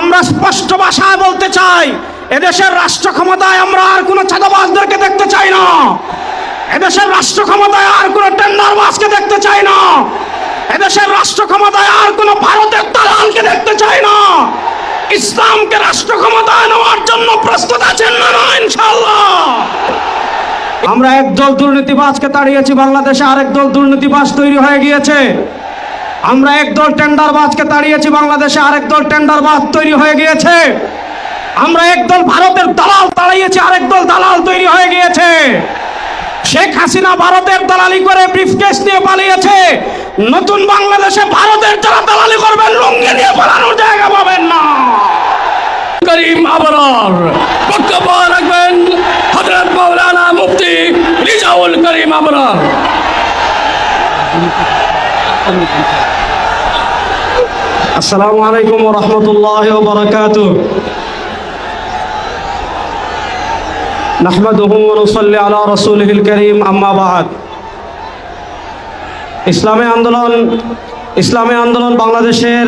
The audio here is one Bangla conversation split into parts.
আমরা স্পষ্ট ভাষায় বলতে চাই, এদেশের রাষ্ট্র ক্ষমতায় আমরা আর কোনো চাঁদাবাজদেরকে দেখতে চাই না। এদেশের রাষ্ট্র ক্ষমতায় আর কোনো টেন্ডারবাজকে দেখতে চাই না। এদেশের রাষ্ট্র ক্ষমতায় আর কোনো ভারতের দালালকে দেখতে চাই না। ইসলামকে রাষ্ট্র ক্ষমতায় নেওয়ার জন্য প্রস্তুত আছেন না না ইনশাল্লাহ আমরা একদল দুর্নীতিবাজকে তাড়িয়েছি, বাংলাদেশে আরেক দল দুর্নীতিবাজ তৈরি হয়ে গিয়েছে। আমরা একদল টেন্ডারবাজকে তাড়িয়েছি, বাংলাদেশে আরেক দল টেন্ডারবাজ তৈরি হয়ে গিয়েছে। আমরা একদল ভারতের দালাল তাড়িয়েছি, আরেক দল দালাল তৈরি হয়ে গিয়েছে। শেখ হাসিনা ভারতের দালালি করে ব্রিফকেস নিয়ে পালিয়েছে। নতুন বাংলাদেশে ভারতের যারা দালালি করবেন লুঙ্গি নিয়ে পালানোর জায়গা পাবেন না। করিম আবরার, বক্তব্য রাখবেন হজরত মৌলানা মুফতি রিজাউল করিম আবরার। আসসালামু আলাইকুম রহমতুল্লাহ বরকাত نحمده ونصلي على رسوله الكريم أما بعد ইসলামী আন্দোলন ইসলামী আন্দোলন বাংলাদেশের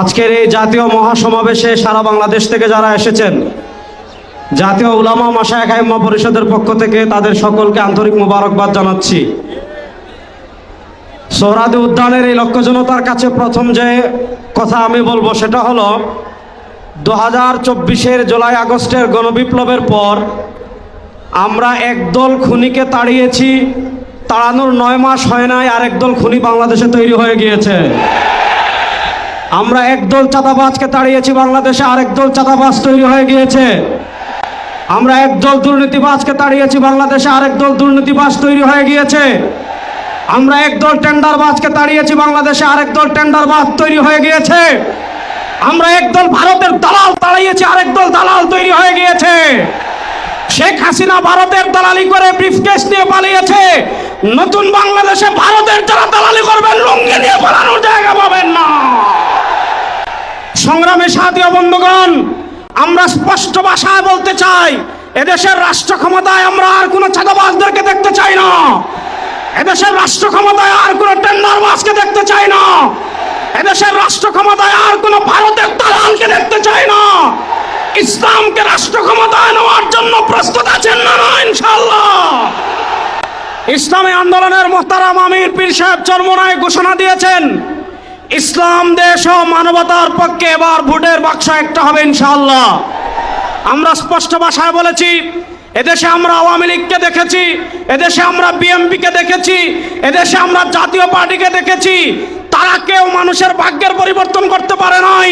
আজকের এই জাতীয় মহাসমাবেশে সারা বাংলাদেশ থেকে যারা এসেছেন জাতীয় উলামা মাসায় কাইম্মা পরিষদের পক্ষ থেকে তাদের সকলকে আন্তরিক মোবারকবাদ জানাচ্ছি সোহরাদি উদ্যানের এই লক্ষ্য জনতার কাছে প্রথম যে কথা আমি বলব সেটা হলো, দু হাজার চব্বিশের জুলাই আগস্টের গণবিপ্লবের পর আমরা একদল খুনিকে তাড়িয়েছি, তাড়ানোর নয় মাস হয় নাই আর একদল খুনি বাংলাদেশে তৈরি হয়ে গিয়েছে। আমরা একদল চাঁদাবাজকে তাড়িয়েছি, বাংলাদেশে আরেক দল চাঁদাবাজ তৈরি হয়ে গিয়েছে। আমরা একদল দুর্নীতিবাজকে তাড়িয়েছি, বাংলাদেশে আরেক দল দুর্নীতিবাজ তৈরি হয়ে গিয়েছে। আমরা একদল টেন্ডারবাজকে তাড়িয়েছি, বাংলাদেশে আরেক দল টেন্ডারবাজ তৈরি হয়ে গিয়েছে। আমরা একদল ভারতের দালাল তাড়িয়েছি, আরেক দল দালাল তৈরি হয়ে গিয়েছে। শেখ হাসিনা ভারতের দালালি করে ব্রিফকেস নিয়ে পালিয়েছে। নতুন বাংলাদেশে ভারতের যারা দালালি করবেন লুঙ্গি নিয়ে পালানোর জায়গা পাবেন না। সংগ্রামে সাথীয় বন্ধুগণ, আমরা স্পষ্ট ভাষায় বলতে চাই, এদেশের রাষ্ট্র ক্ষমতায় আমরা আর কোনো চাঁদাবাজদেরকে দেখতে চাই না। এদেশের রাষ্ট্র ক্ষমতায় আর কোনো টেন্ডারবাজকে দেখতে চাই না। এদেশের রাষ্ট্র ক্ষমতায় আর কোনো ভারতের দালালকে দেখতে চাই না। ইসলামকে রাষ্ট্র ক্ষমতায় নেওয়ার জন্য প্রস্তুত আছেন না না ইনশাল্লাহ ইসলামী আন্দোলনের মোহতারাম আমির পীর সাহেব চরমনায় ঘোষণা দিয়েছেন, ইসলাম, দেশ ও মানবতার পক্ষে এবার ভোটের বাক্স একটা হবে, ইনশাআল্লাহ। আমরা স্পষ্ট ভাষায় বলেছি এদেশে আমরা আওয়ামী লীগকে দেখেছি, এদেশে আমরা বিএমপিকে দেখেছি, এদেশে আমরা জাতীয় পার্টিকে দেখেছি। তারা কেউ মানুষের ভাগ্যের পরিবর্তন করতে পারে নাই।